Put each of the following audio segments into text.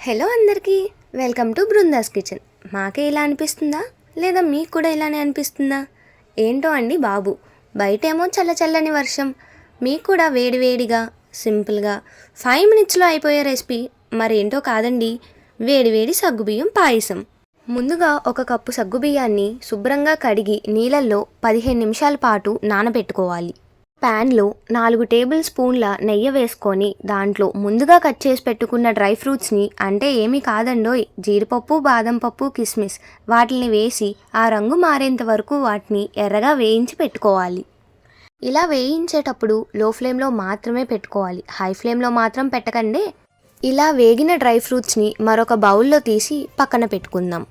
Hello అందరికీ welcome to Brinda's kitchen. మాకే ఇలా అనిపిస్తుందా? లేదా మీకు కూడా ఇలానే అనిపిస్తుందా? ఏంటో అండి బాబు బయటేమో చల్ల చల్లని వర్షం. మీకు కూడా వేడివేడిగా సింపుల్గా ఫైవ్ మినిట్స్లో అయిపోయే రెసిపీ మరేంటో కాదండి వేడివేడి సగ్గుబియ్యం పాయసం. ముందుగా ఒక కప్పు సగ్గుబియ్యాన్ని శుభ్రంగా కడిగి నీళ్ళల్లో పదిహేను నిమిషాల పాటు నానబెట్టుకోవాలి. ప్యాన్లో నాలుగు టేబుల్ స్పూన్ల నెయ్యి వేసుకొని దాంట్లో ముందుగా కట్ చేసి పెట్టుకున్న డ్రై ఫ్రూట్స్ని అంటే ఏమీ కాదండోయ్ జీడిపప్పు బాదం పప్పు కిస్మిస్ వాటిని వేసి ఆ రంగు మారేంత వరకు వాటిని ఎర్రగా వేయించి పెట్టుకోవాలి. ఇలా వేయించేటప్పుడు లో ఫ్లేమ్లో మాత్రమే పెట్టుకోవాలి. హై ఫ్లేమ్లో మాత్రం పెట్టకండి. ఇలా వేగిన డ్రై ఫ్రూట్స్ని మరొక బౌల్లో తీసి పక్కన పెట్టుకుందాం.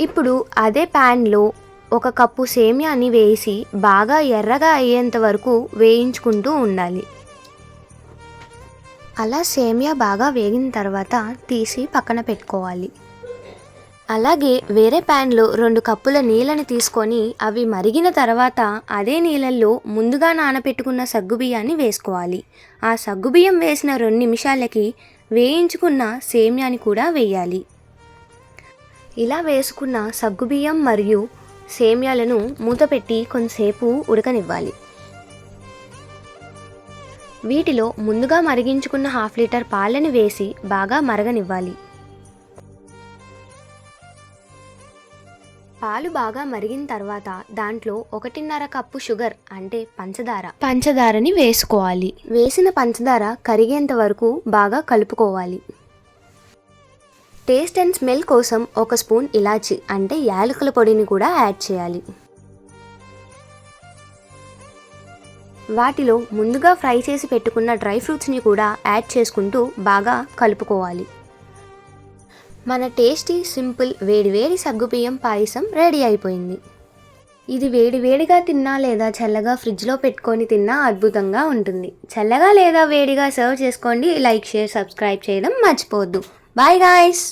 ఇప్పుడు అదే ప్యాన్లో ఒక కప్పు సేమియాని వేసి బాగా ఎర్రగా అయ్యేంత వరకు వేయించుకుంటూ ఉండాలి. అలా సేమియా బాగా వేగిన తర్వాత తీసి పక్కన పెట్టుకోవాలి. అలాగే వేరే ప్యాన్లో రెండు కప్పుల నీళ్ళని తీసుకొని అవి మరిగిన తర్వాత అదే నీళ్ళల్లో ముందుగా నానబెట్టుకున్న సగ్గుబియ్యాన్ని వేసుకోవాలి. ఆ సగ్గుబియ్యం వేసిన రెండు నిమిషాలకి వేయించుకున్న సేమ్యాని కూడా వేయాలి. ఇలా వేసుకున్న సగ్గుబియ్యం మరియు సేమ్యాలను మూతపెట్టి కొంతసేపు ఉడకనివ్వాలి. వీటిలో ముందుగా మరిగించుకున్న హాఫ్ లీటర్ పాలని వేసి బాగా మరగనివ్వాలి. పాలు బాగా మరిగిన తర్వాత దాంట్లో ఒకటిన్నర కప్పు షుగర్ అంటే పంచదార పంచదారని వేసుకోవాలి. వేసిన పంచదార కరిగేంత వరకు బాగా కలుపుకోవాలి. టేస్ట్ అండ్ స్మెల్ కోసం ఒక స్పూన్ ఇలాచి అంటే యాలకుల పొడిని కూడా యాడ్ చేయాలి. వాటిలో ముందుగా ఫ్రై చేసి పెట్టుకున్న డ్రై ఫ్రూట్స్ని కూడా యాడ్ చేసుకుంటూ బాగా కలుపుకోవాలి. మన టేస్టీ సింపుల్ వేడివేడి సగ్గుబియ్యం పాయసం రెడీ అయిపోయింది. ఇది వేడి వేడిగా తిన్నా లేదా చల్లగా ఫ్రిడ్జ్లో పెట్టుకొని తిన్నా అద్భుతంగా ఉంటుంది. చల్లగా లేదా వేడిగా సర్వ్ చేసుకోండి లైక్ షేర్ సబ్స్క్రైబ్ చేయడం మర్చిపోవద్దు. Bye guys!